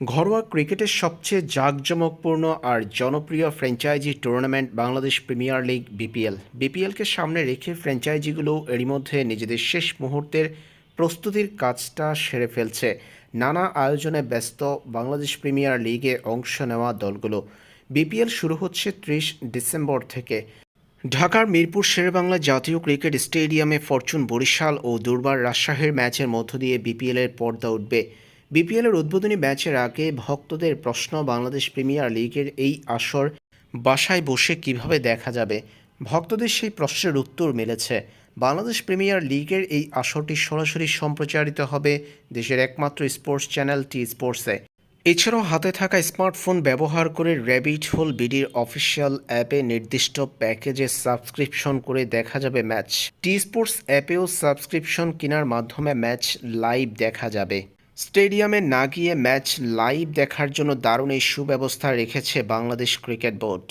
ঘরোয়া ক্রিকেটের সবচেয়ে জাঁকজমকপূর্ণ আর জনপ্রিয় franchise tournament Bangladesh premier league, BPL. বিপিএলকে সামনে রেখে ফ্র্যাঞ্চাইজিগুলো এরই মধ্যে নিজেদের শেষ মুহূর্তের প্রস্তুতির কাজটা সেরে ফেলছে। নানা আয়োজনে ব্যস্ত বাংলাদেশ প্রিমিয়ার লিগে অংশ নেওয়া দলগুলো। বিপিএল শুরু হচ্ছে ত্রিশ ডিসেম্বর থেকে। ঢাকার মিরপুর শেরেবাংলা জাতীয় ক্রিকেট স্টেডিয়ামে ফরচুন বরিশাল ও দুর্বার রাজশাহীর ম্যাচের মধ্য দিয়ে বিপিএলের পর্দা উঠবে। বিপিএলের উদ্বোধনী ম্যাচের আগে ভক্তদের প্রশ্ন বাংলাদেশ প্রিমিয়ার লিগের এই আসর বাসায় বসে কীভাবে দেখা যাবে? ভক্তদের সেই প্রশ্নের উত্তর মিলেছে। বাংলাদেশ প্রিমিয়ার লিগের এই আসরটি সরাসরি সম্প্রচারিত হবে দেশের একমাত্র স্পোর্টস চ্যানেল টি স্পোর্টসে। এছাড়াও হাতে থাকা স্মার্টফোন ব্যবহার করে র্যাবিট হোল বিডির অফিসিয়াল অ্যাপে নির্দিষ্ট প্যাকেজে সাবস্ক্রিপশন করে দেখা যাবে ম্যাচ। টি স্পোর্টস অ্যাপেও সাবস্ক্রিপশন কেনার মাধ্যমে ম্যাচ লাইভ দেখা যাবে। স্টেডিয়ামে না গিয়ে ম্যাচ লাইভ দেখার জন্য দারুণ এই সুব্যবস্থা রেখেছে বাংলাদেশ ক্রিকেট বোর্ড।